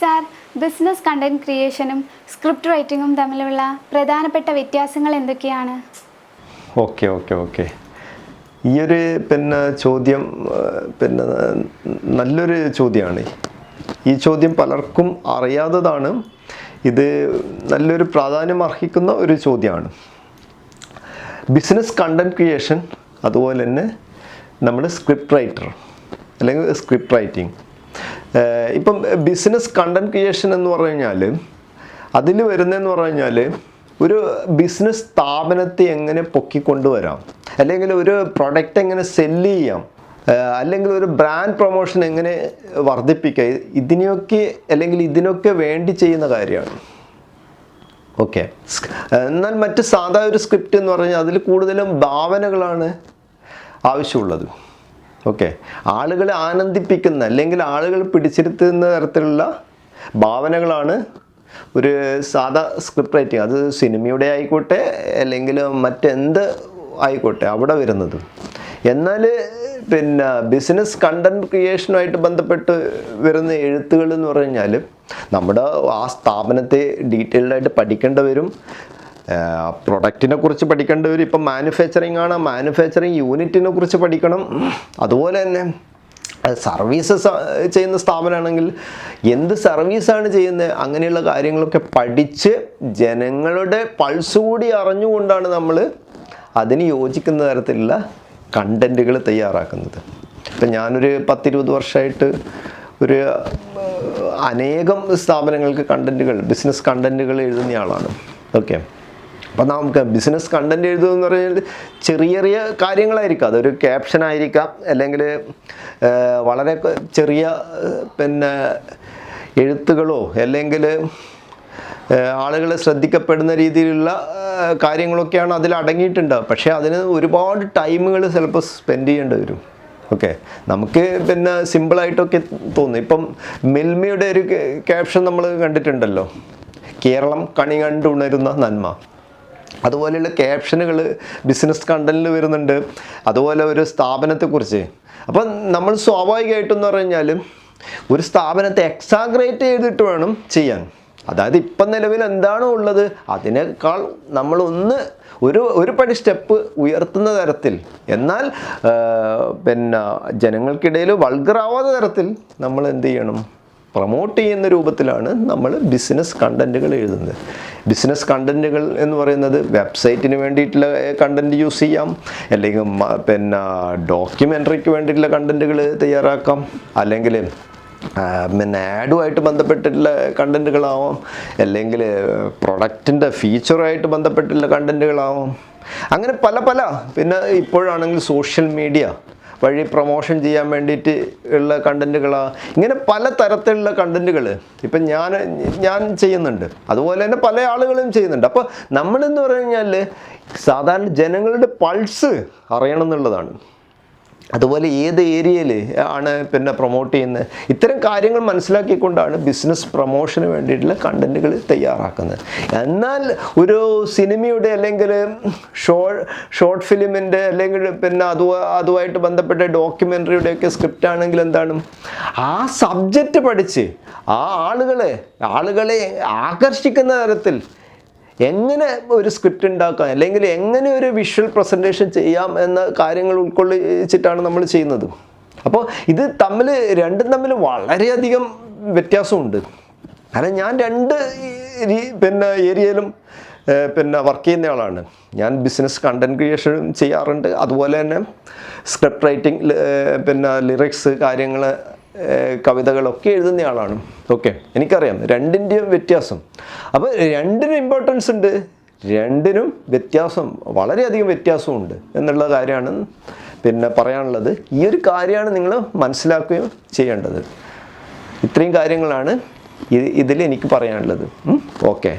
Sir business content ക്രിയേഷനും script റൈറ്റിങ്ങും തമ്മിലുള്ള പ്രധാനപ്പെട്ട വ്യത്യാസങ്ങൾ എന്തൊക്കെയാണ്? Okay okay okay. ഈ ഒരു പിന്നെ ചോദ്യം പിന്നെ നല്ലൊരു ചോദ്യമാണ്. ഈ ചോദ്യം പലർക്കും അറിയാത്തതാണ്. ഇത് നല്ലൊരു പ്രാധാന്യം അർഹിക്കുന്ന ഒരു ചോദ്യമാണ്. ബിസിനസ് കണ്ടന്റ് ക്രിയേഷൻ അതുപോലെ തന്നെ നമ്മൾ സ്ക്രിപ്റ്റ് റൈറ്റർ അല്ലെങ്കിൽ സ്ക്രിപ്റ്റ് റൈറ്റിംഗ് ഇപ്പം ബിസിനസ് കണ്ടന്റ് ക്രിയേഷൻ എന്ന് പറഞ്ഞു കഴിഞ്ഞാൽ അതിൽ വരുന്നതെന്ന് പറഞ്ഞു കഴിഞ്ഞാൽ ഒരു ബിസിനസ് സ്ഥാപനത്തെ എങ്ങനെ പൊക്കിക്കൊണ്ടുവരാം? അല്ലെങ്കിൽ ഒരു പ്രൊഡക്റ്റ് എങ്ങനെ സെല്ല് ചെയ്യാം? അല്ലെങ്കിൽ ഒരു ബ്രാൻഡ് പ്രൊമോഷൻ എങ്ങനെ വർദ്ധിപ്പിക്കുക? ഇതിനെയൊക്കെ അല്ലെങ്കിൽ ഇതിനൊക്കെ വേണ്ടി ചെയ്യുന്ന കാര്യമാണ്. ഓക്കെ എന്നാൽ മറ്റ് സാധാ ഒരു സ്ക്രിപ്റ്റ് എന്ന് പറഞ്ഞാൽ അതിൽ കൂടുതലും ഭാവനകളാണ് ആവശ്യമുള്ളത്. ഓക്കെ. ആളുകളെ ആനന്ദിപ്പിക്കുന്ന അല്ലെങ്കിൽ ആളുകൾ പിടിച്ചിരുത്തുന്ന തരത്തിലുള്ള ഭാവനകളാണ് ഒരു സാധാ സ്ക്രിപ്റ്റ് റൈറ്റിംഗ് അത് സിനിമയുടെ ആയിക്കോട്ടെ അല്ലെങ്കിൽ മറ്റെന്ത് ആയിക്കോട്ടെ അവിടെ വരുന്നത്. എന്നാൽ പിന്നെ ബിസിനസ് കണ്ടന്റ് ക്രിയേഷനുമായിട്ട് ബന്ധപ്പെട്ട് വരുന്ന എഴുത്തുകൾ എന്ന് പറഞ്ഞാൽ നമ്മുടെ ആ സ്ഥാപനത്തെ ഡീറ്റെയിൽഡായിട്ട് പഠിക്കേണ്ടി വരും. പ്രൊഡക്റ്റിനെ കുറിച്ച് പഠിക്കേണ്ടവർ ഇപ്പം മാനുഫാക്ചറിങ് ആണ്. മാനുഫാക്ചറിങ് യൂണിറ്റിനെ കുറിച്ച് പഠിക്കണം. അതുപോലെ തന്നെ സർവീസ് ചെയ്യുന്ന സ്ഥാപനമാണെങ്കിൽ എന്ത് സർവീസാണ് ചെയ്യുന്നത് അങ്ങനെയുള്ള കാര്യങ്ങളൊക്കെ പഠിച്ച് ജനങ്ങളുടെ പൾസ് കൂടി അറിഞ്ഞുകൊണ്ടാണ് നമ്മൾ അതിന് യോജിക്കുന്ന തരത്തിലുള്ള കണ്ടന്റുകൾ തയ്യാറാക്കുന്നത്. ഇപ്പം ഞാനൊരു പത്തിരുപത് വർഷമായിട്ട് ഒരു അനേകം സ്ഥാപനങ്ങൾക്ക് കണ്ടന്റുകൾ ബിസിനസ് കണ്ടന്റുകൾ എഴുതുന്ന ആളാണ്. ഓക്കെ അപ്പം നമുക്ക് ബിസിനസ് കണ്ടന്റ് എഴുതുക എന്ന് പറഞ്ഞാൽ ചെറിയ ചെറിയ കാര്യങ്ങളായിരിക്കും. അതൊരു ക്യാപ്ഷൻ ആയിരിക്കാം. അല്ലെങ്കിൽ വളരെ ചെറിയ പിന്നെ എഴുത്തുകളോ അല്ലെങ്കിൽ ആളുകളെ ശ്രദ്ധിക്കപ്പെടുന്ന രീതിയിലുള്ള കാര്യങ്ങളൊക്കെയാണ് അതിൽ അടങ്ങിയിട്ടുണ്ടാവുക പക്ഷേ അതിന് ഒരുപാട് ടൈമുകൾ ചിലപ്പോൾ സ്പെൻഡ് ചെയ്യേണ്ടി വരും. ഓക്കെ. നമുക്ക് പിന്നെ സിമ്പിളായിട്ടൊക്കെ തോന്നും. ഇപ്പം മിൽമയുടെ ഒരു ക്യാപ്ഷൻ നമ്മൾ കണ്ടിട്ടുണ്ടല്ലോ. കേരളം കണി കണ്ടുണരുന്ന നന്മ. അതുപോലെയുള്ള ക്യാപ്ഷനുകൾ ബിസിനസ് കണ്ടന്റിൽ വരുന്നുണ്ട്. അതുപോലെ ഒരു സ്ഥാപനത്തെക്കുറിച്ച്. അപ്പം നമ്മൾ സ്വാഭാവികമായിട്ടെന്ന് പറഞ്ഞു കഴിഞ്ഞാൽ ഒരു സ്ഥാപനത്തെ എക്സാഗ്രേറ്റ് ചെയ്തിട്ട് വേണം ചെയ്യാൻ. അതായത് ഇപ്പം നിലവിൽ എന്താണോ ഉള്ളത് അതിനേക്കാൾ നമ്മളൊന്ന് ഒരു ഒരു പടി സ്റ്റെപ്പ് ഉയർത്തുന്ന തരത്തിൽ. എന്നാൽ പിന്നെ ജനങ്ങൾക്കിടയിൽ വൾഗറാവാത്ത തരത്തിൽ നമ്മൾ എന്ത് ചെയ്യണം? പ്രൊമോട്ട് ചെയ്യുന്ന രൂപത്തിലാണ് നമ്മൾ ബിസിനസ് കണ്ടന്റുകൾ എഴുതുന്നത്. ബിസിനസ് കണ്ടന്റുകൾ എന്ന് പറയുന്നത് വെബ്സൈറ്റിന് വേണ്ടിയിട്ടുള്ള കണ്ടന്റ് യൂസ് ചെയ്യാം. അല്ലെങ്കിൽ പിന്നെ ഡോക്യുമെന്ററിക്ക് വേണ്ടിയിട്ടുള്ള കണ്ടന്റുകൾ തയ്യാറാക്കാം. അല്ലെങ്കിൽ പിന്നെ ആഡുമായിട്ട് ബന്ധപ്പെട്ടിട്ടുള്ള കണ്ടന്റുകളാവാം അല്ലെങ്കിൽ പ്രൊഡക്റ്റിന്റെ ഫീച്ചറുമായിട്ട് ബന്ധപ്പെട്ടിട്ടുള്ള കണ്ടന്റുകളാവാം അങ്ങനെ പല പല. പിന്നെ ഇപ്പോഴാണെങ്കിൽ സോഷ്യൽ മീഡിയ. വഴി പ്രൊമോഷൻ ചെയ്യാൻ വേണ്ടിയിട്ട് ഉള്ള കണ്ടന്റുകളാണ് ഇങ്ങനെ പല തരത്തിലുള്ള കണ്ടന്റുകൾ ഇപ്പം ഞാൻ ഞാൻ ചെയ്യുന്നുണ്ട്. അതുപോലെ തന്നെ പല ആളുകളും ചെയ്യുന്നുണ്ട്. അപ്പോൾ നമ്മളെന്ന് പറഞ്ഞു കഴിഞ്ഞാൽ സാധാരണ ജനങ്ങളുടെ പൾസ് അറിയണം എന്നുള്ളതാണ്. അതുപോലെ ഏത് ഏരിയയിൽ ആണ് പിന്നെ പ്രൊമോട്ട് ചെയ്യുന്നത്? ഇത്തരം കാര്യങ്ങൾ മനസ്സിലാക്കിക്കൊണ്ടാണ് ബിസിനസ് പ്രൊമോഷന് വേണ്ടിയിട്ടുള്ള കണ്ടന്റുകൾ തയ്യാറാക്കുന്നത്. എന്നാൽ ഒരു സിനിമയുടെ അല്ലെങ്കിൽ ഷോ ഷോർട്ട് ഫിലിമിന്റെ അല്ലെങ്കിൽ പിന്നെ അതു അതുമായിട്ട് ബന്ധപ്പെട്ട ഡോക്യുമെന്ററിയുടെയൊക്കെ സ്ക്രിപ്റ്റ് ആണെങ്കിൽ എന്താണ്? ആ സബ്ജക്റ്റ് പഠിച്ച് ആ ആളുകളെ ആളുകളെ ആകർഷിക്കുന്ന തരത്തിൽ എങ്ങനെ ഒരു സ്ക്രിപ്റ്റ് ഉണ്ടാക്കാം? അല്ലെങ്കിൽ എങ്ങനെ ഒരു വിഷ്വൽ പ്രസന്റേഷൻ ചെയ്യാം എന്ന കാര്യങ്ങൾ ഉൾക്കൊള്ളിച്ചിട്ടാണ് നമ്മൾ ചെയ്യുന്നത്. അപ്പോൾ ഇത് തമ്മിൽ രണ്ടും തമ്മിൽ വളരെയധികം വ്യത്യാസമുണ്ട്. കാരണം ഞാൻ രണ്ട് പിന്നെ ഏരിയയിലും പിന്നെ വർക്ക് ചെയ്യുന്ന ആളാണ്. ഞാൻ ബിസിനസ് കണ്ടന്റ് ക്രിയേഷനും ചെയ്യാറുണ്ട്. അതുപോലെ തന്നെ സ്ക്രിപ്റ്റ് റൈറ്റിംഗ് പിന്നെ ലിറിക്സ് കാര്യങ്ങൾ കവിതകളൊക്കെ എഴുതുന്ന ആളാണ്. ഓക്കെ എനിക്കറിയാം. രണ്ടിന്റെയും വ്യത്യാസം. അപ്പോൾ രണ്ടിനും ഇമ്പോർട്ടൻസ് ഉണ്ട്. രണ്ടിനും വ്യത്യാസം വളരെയധികം വ്യത്യാസമുണ്ട് എന്നുള്ള കാര്യമാണ് പിന്നെ പറയാനുള്ളത്. ഈ ഒരു കാര്യമാണ് നിങ്ങൾ മനസ്സിലാക്കുകയും ചെയ്യേണ്ടത്. ഇത്രയും കാര്യങ്ങളാണ് ഇതിൽ എനിക്ക് പറയാനുള്ളത്. ഓക്കെ.